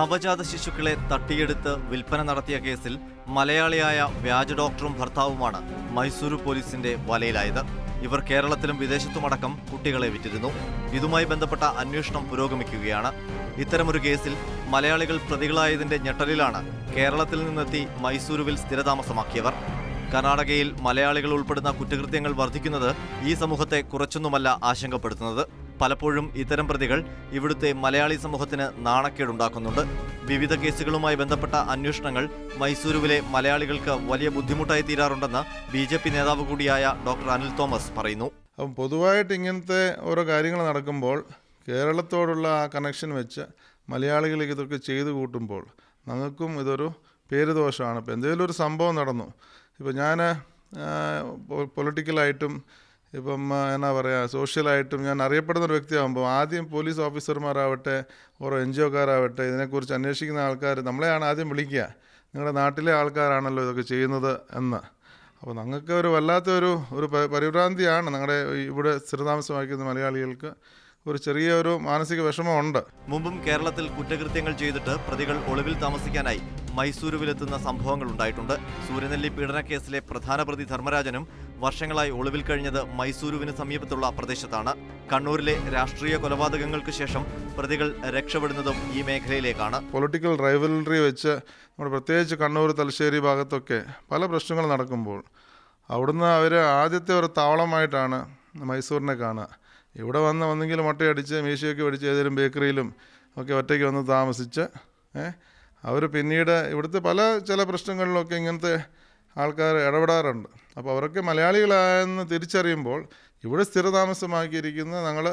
നവജാത ശിശുക്കളെ തട്ടിയെടുത്ത് വിൽപ്പന നടത്തിയ കേസിൽ മലയാളിയായ വ്യാജ ഡോക്ടറും ഭർത്താവുമാണ് മൈസൂരു പോലീസിന്റെ വലയിലായത്. ഇവർ കേരളത്തിലും വിദേശത്തുമടക്കം കുട്ടികളെ വിറ്റിരുന്നു. ഇതുമായി ബന്ധപ്പെട്ട അന്വേഷണം പുരോഗമിക്കുകയാണ്. ഇത്തരമൊരു കേസിൽ മലയാളികൾ പ്രതികളായതിന്റെ ഞെട്ടലിലാണ് കേരളത്തിൽ നിന്നെത്തി മൈസൂരുവിൽ സ്ഥിരതാമസമാക്കിയവർ. കർണാടകയിൽ മലയാളികൾ ഉൾപ്പെടുന്ന കുറ്റകൃത്യങ്ങൾ വർദ്ധിക്കുന്നത് ഈ സമൂഹത്തെ കുറച്ചൊന്നുമല്ല ആശങ്കപ്പെടുത്തുന്നത്. പലപ്പോഴും ഇത്തരം പ്രതികൾ ഇവിടുത്തെ മലയാളി സമൂഹത്തിന് നാണക്കേടുണ്ടാക്കുന്നുണ്ട്. വിവിധ കേസുകളുമായി ബന്ധപ്പെട്ട അന്വേഷണങ്ങൾ മൈസൂരുവിലെ മലയാളികൾക്ക് വലിയ ബുദ്ധിമുട്ടായി തീരാറുണ്ടെന്ന് ബി നേതാവ് കൂടിയായ ഡോക്ടർ അനിൽ തോമസ് പറയുന്നു. അപ്പം പൊതുവായിട്ട് ഇങ്ങനത്തെ ഓരോ കാര്യങ്ങൾ നടക്കുമ്പോൾ കേരളത്തോടുള്ള ആ കണക്ഷൻ വെച്ച് മലയാളികൾ ഇതൊക്കെ ചെയ്തു കൂട്ടുമ്പോൾ ഞങ്ങൾക്കും ഇതൊരു പേരുദോഷമാണ്. ഇപ്പം എന്തെങ്കിലും ഒരു സംഭവം നടന്നു. ഇപ്പം ഞാൻ പൊളിറ്റിക്കലായിട്ടും ഇപ്പം എന്നാ പറയുക സോഷ്യലായിട്ടും ഞാൻ അറിയപ്പെടുന്ന ഒരു വ്യക്തിയാകുമ്പോൾ ആദ്യം പോലീസ് ഓഫീസർമാരാവട്ടെ ഓരോ എൻ ജി ഒക്കാരാവട്ടെ ഇതിനെക്കുറിച്ച് അന്വേഷിക്കുന്ന ആൾക്കാർ നമ്മളെയാണ് ആദ്യം വിളിക്കുക. നിങ്ങളുടെ നാട്ടിലെ ആൾക്കാരാണല്ലോ ഇതൊക്കെ ചെയ്യുന്നത് എന്ന്. അപ്പോൾ ഞങ്ങൾക്ക് ഒരു വല്ലാത്ത ഒരു ഒരു പരിഭ്രാന്തിയാണ് ഞങ്ങളുടെ ഇവിടെ സ്ഥിരതാമസമാക്കുന്ന മലയാളികൾക്ക് ഒരു ചെറിയൊരു മാനസിക വിഷമമുണ്ട്. മുമ്പും കേരളത്തിൽ കുറ്റകൃത്യങ്ങൾ ചെയ്തിട്ട് പ്രതികൾ ഒളിവിൽ താമസിക്കാനായി മൈസൂരുവിലെത്തുന്ന സംഭവങ്ങൾ ഉണ്ടായിട്ടുണ്ട്. സൂര്യനെല്ലി പീഡനക്കേസിലെ പ്രധാന പ്രതി ധർമ്മരാജനും വർഷങ്ങളായി ഒളിവിൽ കഴിഞ്ഞത് മൈസൂരുവിന് സമീപത്തുള്ള പ്രദേശത്താണ്. കണ്ണൂരിലെ രാഷ്ട്രീയ കൊലപാതകങ്ങൾക്ക് ശേഷം പ്രതികൾ രക്ഷപ്പെടുന്നതും ഈ മേഖലയിലേക്കാണ്. പൊളിറ്റിക്കൽ റൈവലറി വെച്ച് നമ്മുടെ പ്രത്യേകിച്ച് കണ്ണൂർ തലശ്ശേരി ഭാഗത്തൊക്കെ പല പ്രശ്നങ്ങൾ നടക്കുമ്പോൾ അവിടുന്ന് അവർ ആദ്യത്തെ ഒരു താവളമായിട്ടാണ് മൈസൂരിനെ കാണുക. ഇവിടെ വന്ന് വന്നെങ്കിലും മുട്ടയടിച്ച് മീശയൊക്കെ അടിച്ച് ഏതെങ്കിലും ബേക്കറിയിലും ഒക്കെ ഒറ്റയ്ക്ക് വന്ന് താമസിച്ച് അവർ പിന്നീട് ഇവിടുത്തെ പല ചില പ്രശ്നങ്ങളിലൊക്കെ ഇങ്ങനത്തെ ആൾക്കാർ ഇടപെടാറുണ്ട്. അപ്പോൾ അവരൊക്കെ മലയാളികളായെന്ന് തിരിച്ചറിയുമ്പോൾ ഇവിടെ സ്ഥിരതാമസമാക്കിയിരിക്കുന്ന ഞങ്ങൾ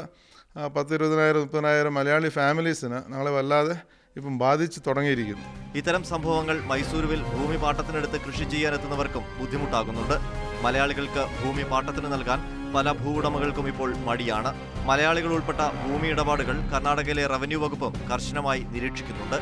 പത്തിരുപതിനായിരം മുപ്പതിനായിരം മലയാളി ഫാമിലീസിന് ഞങ്ങളെ വല്ലാതെ ഇപ്പം ബാധിച്ച് തുടങ്ങിയിരിക്കുന്നു. ഇത്തരം സംഭവങ്ങൾ മൈസൂരുവിൽ ഭൂമി പാട്ടത്തിനെടുത്ത് കൃഷി ചെയ്യാനെത്തുന്നവർക്കും ബുദ്ധിമുട്ടാകുന്നുണ്ട്. മലയാളികൾക്ക് ഭൂമി പാട്ടത്തിന് നൽകാൻ പല ഭൂവുടമകൾക്കും ഇപ്പോൾ മടിയാണ്. മലയാളികൾ ഉൾപ്പെട്ട ഭൂമി ഇടപാടുകൾ കർണാടകയിലെ റവന്യൂ വകുപ്പും കർശനമായി നിരീക്ഷിക്കുന്നുണ്ട്.